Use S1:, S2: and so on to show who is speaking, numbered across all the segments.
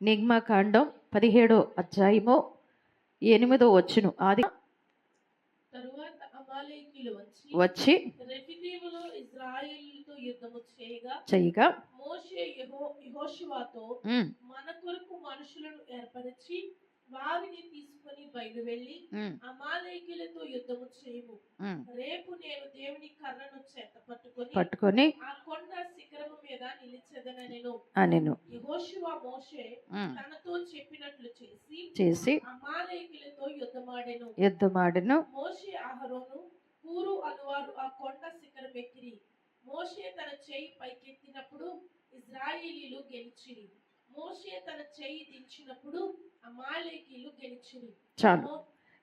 S1: నిగ్మకాండం పదిహేడో అధ్యాయము ఎనిమిదో వచ్చును. ఆది
S2: వచ్చి చేయగా మన కొరకు మనుషులను ఏర్పరిచి వారిని తీసుకొని బయలువెళ్ళి అమాలేకీలతో యుద్ధము చేయము. రేపు నేను దేవుని కర్రను చేత పట్టుకొని
S1: పట్టుకొని
S2: ఆ కొండ శిఖరము మీద నిలిచెదనెను.
S1: అనెను.
S2: చేసి యుద్ధమాడెను.
S1: యుద్ధమాడెను.
S2: మోషే అహరోను పూరు అనువారు ఆ కొండ శిఖరం ఎక్కిరి. మోషే తన చేయి పైకెత్తినప్పుడు ఇజ్రాయేలీలు గెలిచిరి. మోషే తన చేయి దించినప్పుడు అమాలేకీలు గెలిచిరి.
S1: చాలు.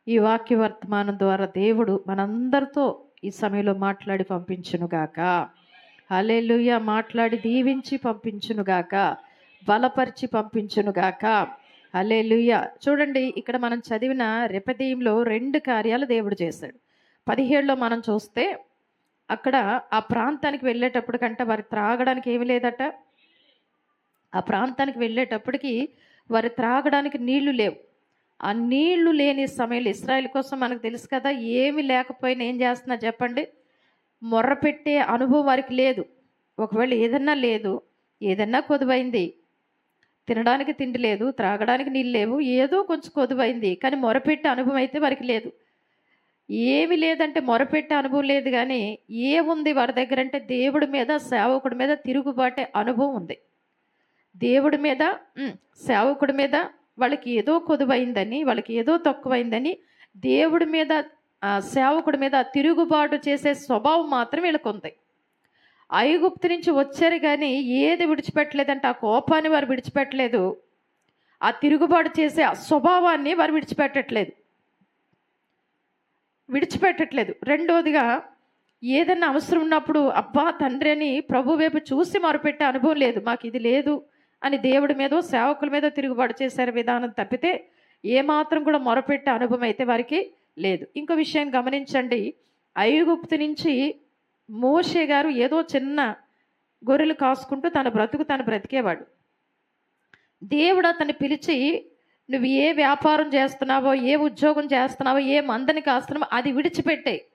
S1: ఈ వాక్య వర్తమానం ద్వారా దేవుడు మనందరితో ఈ సమయంలో మాట్లాడి పంపించునుగాక. హల్లెలూయా. మాట్లాడి దీవించి పంపించునుగాక. బలపరిచి పంపించునుగాక హల్లెలూయా. చూడండి ఇక్కడ మనం చదివిన రెపదీయంలో రెండు కార్యాలు దేవుడు చేశాడు. పదిహేడులో మనం చూస్తే అక్కడ ఆ ప్రాంతానికి వెళ్ళేటప్పుడు కంటే వారి త్రాగడానికి ఏమి లేదట. ఆ ప్రాంతానికి వెళ్ళేటప్పటికి వారి త్రాగడానికి నీళ్ళు లేవు. ఆ నీళ్ళు లేని సమయంలో ఇస్రాయల్ కోసం మనకు తెలుసు కదా ఏమి లేకపోయినా ఏం చేస్తున్నా చెప్పండి? మొర్రపెట్టే అనుభవం వారికి లేదు. ఒకవేళ ఏదన్నా లేదు ఏదన్నా కొదువైంది తినడానికి తిండి లేదు త్రాగడానికి నీళ్ళు లేవు ఏదో కొంచెం కొదువైంది కానీ మొరపెట్టే అనుభవం అయితే వారికి లేదు. ఏమి లేదంటే మొరపెట్టే అనుభవం లేదు కానీ ఏముంది వారి దగ్గర అంటే దేవుడి మీద సేవకుడి మీద తిరుగుబాటే అనుభవం ఉంది. దేవుడి మీద సేవకుడి మీద వాళ్ళకి ఏదో కొదువైందని వాళ్ళకి ఏదో తక్కువైందని దేవుడి మీద సేవకుడి మీద తిరుగుబాటు చేసే స్వభావం మాత్రం వీళ్ళకు ఉంది ఐగుప్తు నుంచి వచ్చారు కానీ ఏది విడిచిపెట్టలేదంటే. ఆ కోపాన్ని వారు విడిచిపెట్టలేదు. ఆ తిరుగుబాటు చేసే ఆ స్వభావాన్ని వారు విడిచిపెట్టట్లేదు. విడిచిపెట్టట్లేదు. రెండోదిగా ఏదన్నా అవసరం ఉన్నప్పుడు అబ్బా తండ్రి అని ప్రభు వైపు చూసి మొరపెట్టే అనుభవం లేదు. మాకు ఇది లేదు అని దేవుడి మీదో సేవకుల మీద తిరుగుబాటు చేశారు విధానం తప్పితే ఏమాత్రం కూడా మొరపెట్టే అనుభవం అయితే వారికి లేదు. ఇంకో విషయం గమనించండి. ఐగుప్తు నుంచి మోషే గారు ఏదో చిన్న గొర్రెలు కాసుకుంటూ తన బ్రతుకు తను బ్రతికేవాడు. దేవుడు అతన్ని పిలిచి నువ్వు ఏ వ్యాపారం చేస్తున్నావో ఏ ఉద్యోగం చేస్తున్నావో ఏ మందని కాస్తున్నావో అది విడిచిపెట్టే.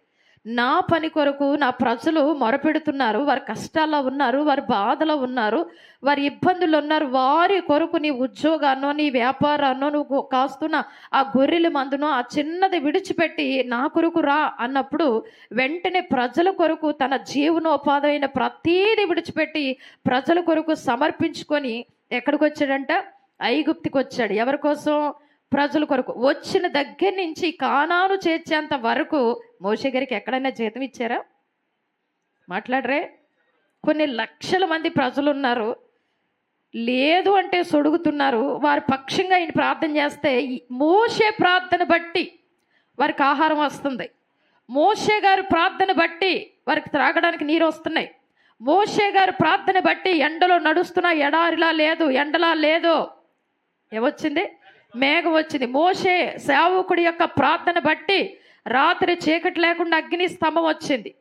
S1: నా పని కొరకు నా ప్రజలు మొరపెడుతున్నారు వారి కష్టాల్లో ఉన్నారు వారి బాధలో ఉన్నారు వారి ఇబ్బందులు ఉన్నారు. వారి కొరకు నీ ఉద్యోగాన్నో నీ వ్యాపారాన్నో నువ్వు కాస్తున్న ఆ గొర్రెల మందునో ఆ చిన్నది విడిచిపెట్టి నా కొరకు రా అన్నప్పుడు వెంటనే ప్రజల కొరకు తన జీవనోపాధి అయిన ప్రతీది విడిచిపెట్టి ప్రజల కొరకు సమర్పించుకొని ఎక్కడికి వచ్చాడంట ఐగుప్తికి వచ్చాడు ఎవరి కోసం? ప్రజల కొరకు వచ్చిన దగ్గర నుంచి కానాను చేర్చేంత వరకు మోషే గారికి ఎక్కడైనా జీతం ఇచ్చారా? మాట్లాడరే. కొన్ని లక్షల మంది ప్రజలు ఉన్నారు. లేదు అంటే సొడుగుతున్నారు. వారి పక్షంగా ఈయన ప్రార్థన చేస్తే మోసే మోషే ప్రార్థన బట్టి వారికి ఆహారం వస్తుంది. మోసే గారు ప్రార్థన బట్టి వారికి త్రాగడానికి నీరు వస్తున్నాయి. మోసే గారు ప్రార్థన బట్టి ఎండలో నడుస్తున్నా ఎడారిలా లేదు ఎండలా లేదు. ఏమొచ్చింది? మేఘం వచ్చింది మోషే సేవకుడి యొక్క ప్రార్థన బట్టి రాత్రి చీకటి లేకుండా అగ్ని స్తంభం వచ్చింది.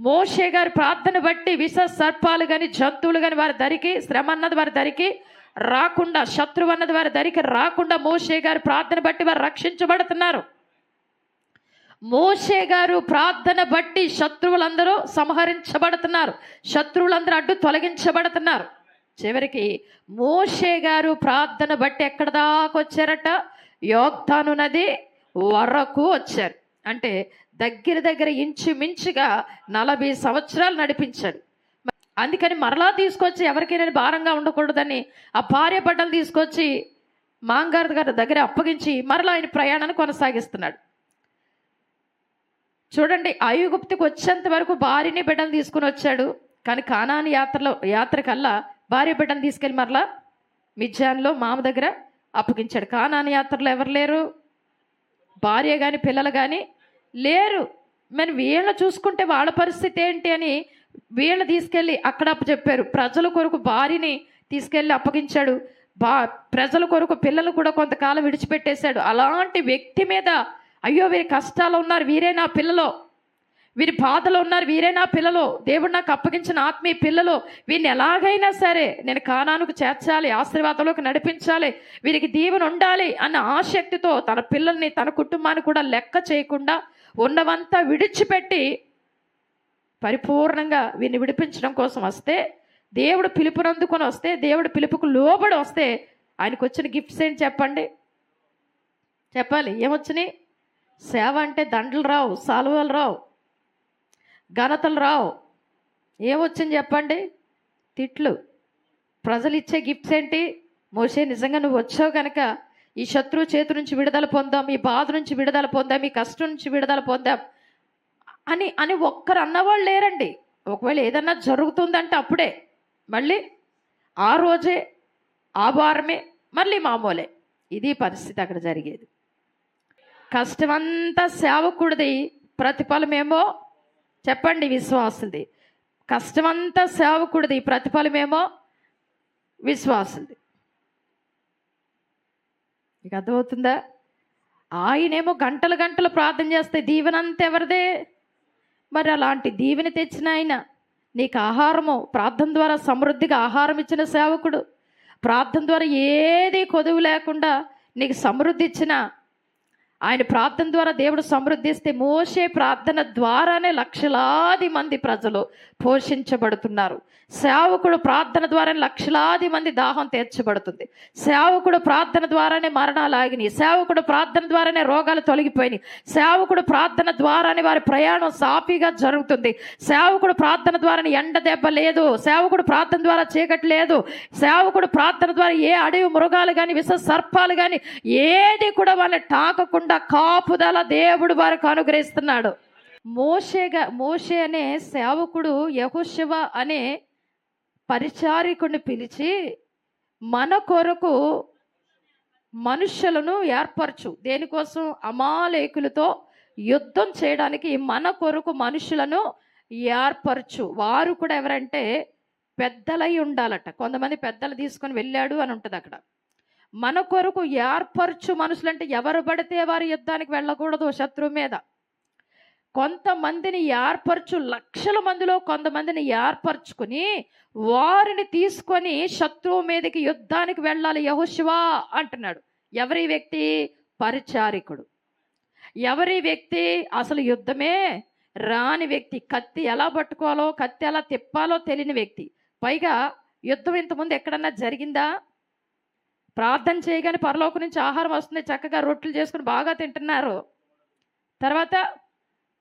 S1: మోషే గారి ప్రార్థన బట్టి విష సర్పాలు కానీ జంతువులు కానీ వారి దరికి శ్రమ అన్నది వారి దరికి రాకుండా శత్రువు అన్నది వారి దరికి రాకుండా మోషే గారి ప్రార్థన బట్టి వారు రక్షించబడుతున్నారు. మోషే గారు ప్రార్థన బట్టి శత్రువులందరూ సంహరించబడుతున్నారు. శత్రువులందరూ అడ్డు తొలగించబడుతున్నారు. చివరికి మోషే గారు ప్రార్థన బట్టి ఎక్కడ దాకా వచ్చారట? యోగ్తాను నది వరకు వచ్చారు. అంటే దగ్గర దగ్గర ఇంచుమించుగా నలభై సంవత్సరాలు నడిపించాడు అందుకని మరలా తీసుకొచ్చి ఎవరికైనా భారంగా ఉండకూడదని ఆ భార్య బట్టలు తీసుకొచ్చి మాంగారు గారి దగ్గర అప్పగించి మరలా ఆయన ప్రయాణాన్ని కొనసాగిస్తున్నాడు. చూడండి ఐగుప్తికి వచ్చేంత వరకు భార్యని బిడ్డలు తీసుకుని వచ్చాడు. కానీ కానాని యాత్రలో యాత్ర కల్లా భార్య బిడ్డను తీసుకెళ్ళి మరలా మిజ్జాన్లో మామ దగ్గర అప్పగించాడు. కానాని యాత్రలో ఎవరు లేరు? భార్య కానీ పిల్లలు కానీ లేరు. మరి వీళ్ళ చూసుకుంటే వాళ్ళ పరిస్థితి ఏంటి అని వీళ్ళని తీసుకెళ్ళి అక్కడ చెప్పారు ప్రజల కొరకు భార్యని తీసుకెళ్ళి అప్పగించాడు. బా ప్రజల కొరకు పిల్లలు కూడా కొంతకాలం విడిచిపెట్టేశాడు. అలాంటి వ్యక్తి మీద అయ్యో వీరి కష్టాలు ఉన్నారు. వీరే నా పిల్లలు. వీరి బాధలో ఉన్నారు వీరే నా పిల్లలు. దేవుడు నాకు అప్పగించిన ఆత్మీయ పిల్లలు. వీరిని ఎలాగైనా సరే నేను కానానికి చేర్చాలి ఆశీర్వాదంలోకి నడిపించాలి వీరికి దీవెన ఉండాలి అన్న ఆసక్తితో తన పిల్లల్ని తన కుటుంబాన్ని కూడా లెక్క చేయకుండా ఉన్నవంతా విడిచిపెట్టి పరిపూర్ణంగా వీరిని విడిపించడం కోసం వస్తే దేవుడు పిలుపునందుకొని వస్తే దేవుడు పిలుపుకు లోబడి వస్తే ఆయనకు వచ్చిన గిఫ్ట్స్ ఏంటి చెప్పండి? చెప్పాలి. ఏమొచ్చినాయి? సేవ అంటే దండలు రావు సాలువలు రావు. ఘనతలు రావు. ఏమొచ్చింది చెప్పండి? తిట్లు. ప్రజలు ఇచ్చే గిఫ్ట్స్ ఏంటి? మోసే నిజంగా నువ్వు వచ్చావు కనుక ఈ శత్రువు చేతి నుంచి విడుదల పొందాం ఈ బాధ నుంచి విడుదల పొందాం ఈ కష్టం నుంచి విడుదల పొందాం అని అని ఒక్కరు అన్నవాళ్ళు లేరండి. ఒకవేళ ఏదన్నా జరుగుతుందంటే అప్పుడే. మళ్ళీ ఆ రోజే ఆ వారమే మళ్ళీ మామూలే. ఇది పరిస్థితి అక్కడ జరిగేది. కష్టమంతా సేవకుడిది ప్రతిఫలమేమో చెప్పండి విశ్వాసులది. కష్టమంతా సేవకుడిది ప్రతిఫలమేమో విశ్వాసులది. మీకు అర్థమవుతుందా? ఆయనేమో గంటలు గంటలు ప్రార్థన చేస్తే దీవెనంత ఎవరిదే? మరి అలాంటి దీవెన తెచ్చిన ఆయన నీకు ఆహారము ప్రార్థన ద్వారా సమృద్ధిగా ఆహారం ఇచ్చిన సేవకుడు. ప్రార్థన ద్వారా ఏది కొదువు లేకుండా నీకు సమృద్ధి ఇచ్చిన ఆయన ప్రార్థన ద్వారా దేవుడు సమృద్ధిస్తే మోసే ప్రార్థన ద్వారానే లక్షలాది మంది ప్రజలు పోషించబడుతున్నారు. సేవకుడు ప్రార్థన ద్వారానే లక్షలాది మంది దాహం తీర్చబడుతుంది. సేవకుడు ప్రార్థన ద్వారానే మరణాలు ఆగినాయి. సేవకుడు ప్రార్థన ద్వారానే రోగాలు తొలగిపోయినాయి. సేవకుడు ప్రార్థన ద్వారానే వారి ప్రయాణం సాఫీగా జరుగుతుంది. సేవకుడు ప్రార్థన ద్వారానే ఎండ దెబ్బ లేదు. సేవకుడు ప్రార్థన ద్వారా చీకటి లేదు. సేవకుడు ప్రార్థన ద్వారా ఏ అడవి మృగాలు కానీ విష సర్పాలు కానీ ఏది కూడా వాళ్ళని తాకకుండా కాపుదల దేవుడు వారికి అనుగ్రహిస్తున్నాడు. మోషేగా మోషే అనే సేవకుడు యహుశివ అనే పరిచారికుడిని పిలిచి మన కొరకు మనుషులను ఏర్పరచు. దేనికోసం? అమాలేకులతో యుద్ధం చేయడానికి మన కొరకు మనుషులను ఏర్పరచు. వారు కూడా ఎవరంటే పెద్దలై ఉండాలట. కొంతమంది పెద్దలు తీసుకొని వెళ్ళాడు అని ఉంటుంది అక్కడ మన కొరకు ఏర్పరచు మనుషులంటే ఎవరు పడితే వారు యుద్ధానికి వెళ్ళకూడదు శత్రువు మీద. కొంతమందిని ఏర్పరచు లక్షల మందిలో కొంతమందిని ఏర్పరచుకుని వారిని తీసుకొని శత్రువు మీదకి యుద్ధానికి వెళ్ళాలి యహుశివా అంటున్నాడు. ఎవరి వ్యక్తి? పరిచారికుడు. ఎవరి వ్యక్తి? అసలు యుద్ధమే రాని వ్యక్తి. కత్తి ఎలా పట్టుకోవాలో కత్తి ఎలా తిప్పాలో తెలియని వ్యక్తి. పైగా యుద్ధం ఇంతకుముందు ఎక్కడన్నా జరిగిందా? ప్రార్థన చేయగానే పరలోకం నుంచి ఆహారం వస్తుంది. చక్కగా రొట్టెలు చేసుకుని బాగా తింటున్నారు. తర్వాత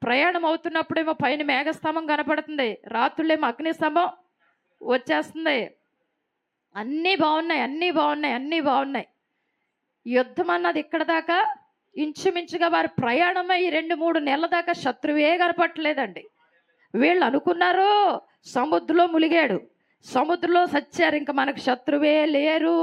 S1: ప్రయాణం అవుతున్నప్పుడేమో పైన మేఘస్తంభం కనపడుతుంది. రాత్రులేమో అగ్నిస్తంభం వచ్చేస్తుంది. అన్నీ బాగున్నాయి అన్నీ బాగున్నాయి అన్నీ బాగున్నాయి. యుద్ధం అన్నది ఇక్కడ దాకా ఇంచుమించుగా వారి ప్రయాణమై రెండు మూడు నెలల దాకా శత్రువే కనపట్టలేదండి వీళ్ళు అనుకున్నారు సముద్రంలో ములిగాడు సముద్రంలో సచ్చారు ఇంకా మనకు శత్రువే లేరు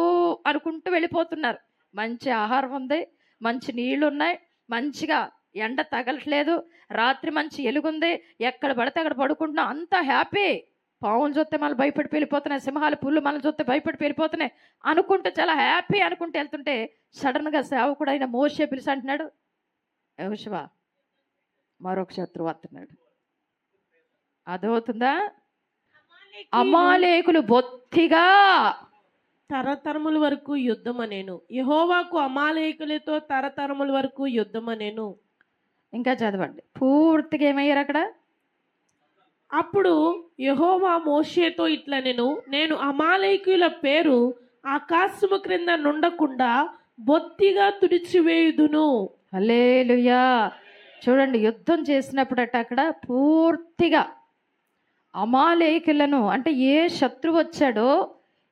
S1: అనుకుంటూ వెళ్ళిపోతున్నారు. మంచి ఆహారం ఉంది మంచి నీళ్ళు ఉన్నాయి మంచిగా ఎండ తగలట్లేదు రాత్రి మంచి ఎలుగుంది ఎక్కడ పడితే అక్కడ పడుకుంటున్నాం అంత హ్యాపీ పావులు చూస్తే మళ్ళీ భయపడి వెళ్ళిపోతున్నాయి సింహాలు పుల్లు మనల్ని చూస్తే భయపడి వెళ్ళిపోతున్నాయి అనుకుంటే చాలా హ్యాపీ అనుకుంటూ వెళ్తుంటే సడన్గా సేవకుడు అయిన మోసే పిలిచి అంటున్నాడు శివ మరొక శత్రువు వస్తున్నాడు. అదవుతుందా అమాలేకులు బొత్తిగా
S2: తరతరముల వరకు యుద్ధం అనేను యహోవాకు అమాలేకులతో తరతరముల వరకు యుద్ధం అనేను
S1: ఇంకా చదవండి. పూర్తిగా ఏమయ్యారు అక్కడ?
S2: అప్పుడు యహోవా మోషేతో ఇట్లా నేను నేను అమాలేకుల పేరు ఆకాశము క్రింద నుండకుండా బొత్తిగా తుడిచివేయుదును.
S1: హల్లెలూయా. చూడండి యుద్ధం చేసినప్పుడట అక్కడ పూర్తిగా అమాలేకులను అంటే ఏ శత్రువు వచ్చాడో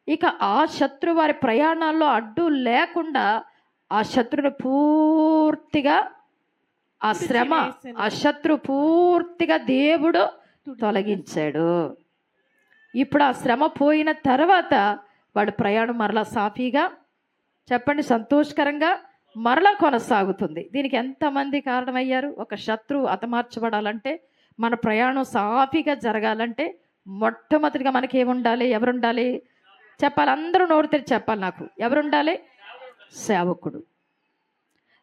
S1: ఇక ఆ శత్రు వారి ప్రయాణాల్లో అడ్డు లేకుండా ఆ శత్రుని పూర్తిగా ఆ శ్రమ ఆ శత్రు పూర్తిగా దేవుడు తొలగించాడు. ఇప్పుడు ఆ శ్రమ పోయిన తర్వాత వాడు ప్రయాణం మరలా సాఫీగా చెప్పండి సంతోషకరంగా మరలా కొనసాగుతుంది. దీనికి ఎంతమంది కారణమయ్యారు? ఒక శత్రువు హతమార్చబడాలంటే మన ప్రయాణం సాఫీగా జరగాలంటే మొట్టమొదటిగా మనకి ఏముండాలి ఎవరుండాలి? చెప్పాలి. అందరూ నోరు తెరిచి చెప్పాలి నాకు. ఎవరుండాలి? సేవకుడు.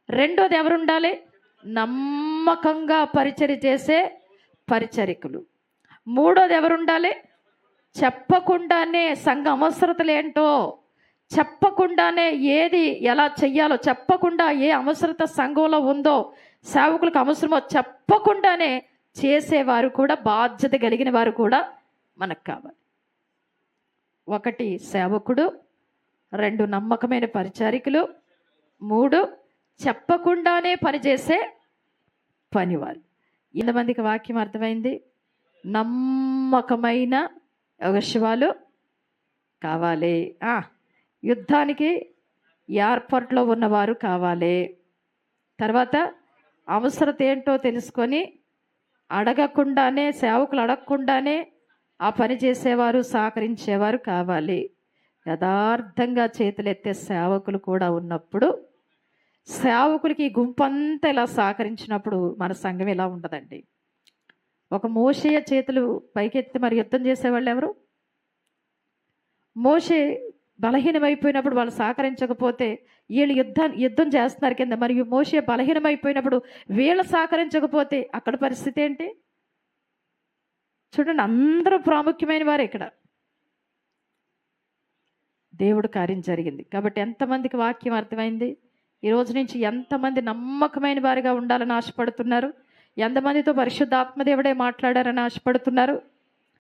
S1: రెండోది ఎవరుండాలి? నమ్మకంగా పరిచర్య చేసే పరిచరికులు మూడోది ఎవరుండాలి? చెప్పకుండానే సంఘ అవసరతలు ఏంటో చెప్పకుండానే ఏది ఎలా చెయ్యాలో? చెప్పకుండా ఏ అవసరత సంఘంలో ఉందో? సేవకులకు అవసరమో? చెప్పకుండానే చేసేవారు కూడా బాధ్యత కలిగిన వారు కూడా మనకు కావాలి. ఒకటి సేవకుడు రెండు నమ్మకమైన పరిచారికులు మూడు చెప్పకుండానే పనిచేసే పనివారు. ఇంతమందికి వాక్యం అర్థమైంది? నమ్మకమైన యోగశివాలు కావాలి. యుద్ధానికి ఏర్పాట్లో ఉన్నవారు కావాలి. తర్వాత అవసరత ఏంటో తెలుసుకొని అడగకుండానే సేవకులు అడగకుండానే ఆ పని చేసేవారు సహకరించేవారు కావాలి. యథార్థంగా చేతులెత్తే సేవకులు కూడా ఉన్నప్పుడు సేవకులకి గుంపంతా ఇలా సహకరించినప్పుడు మన సంఘం ఇలా ఉండదండి? ఒక మోషేయ చేతులు పైకెత్తి మరి యుద్ధం చేసేవాళ్ళు ఎవరు? మోషే బలహీనమైపోయినప్పుడు వాళ్ళు సహకరించకపోతే వీళ్ళు యుద్ధం యుద్ధం చేస్తున్నారు కింద. మరియు మోసే బలహీనమైపోయినప్పుడు వీళ్ళు సహకరించకపోతే అక్కడ పరిస్థితి ఏంటి? చూడండి అందరూ ప్రాముఖ్యమైన వారు ఇక్కడ. దేవుడు కార్యం జరిగింది. కాబట్టి ఎంతమందికి వాక్యం అర్థమైంది? ఈ రోజు నుంచి ఎంతమంది నమ్మకమైన వారిగా ఉండాలని ఆశపడుతున్నారు? ఎంతమందితో పరిశుద్ధాత్మదేవుడే మాట్లాడారని ఆశపడుతున్నారు?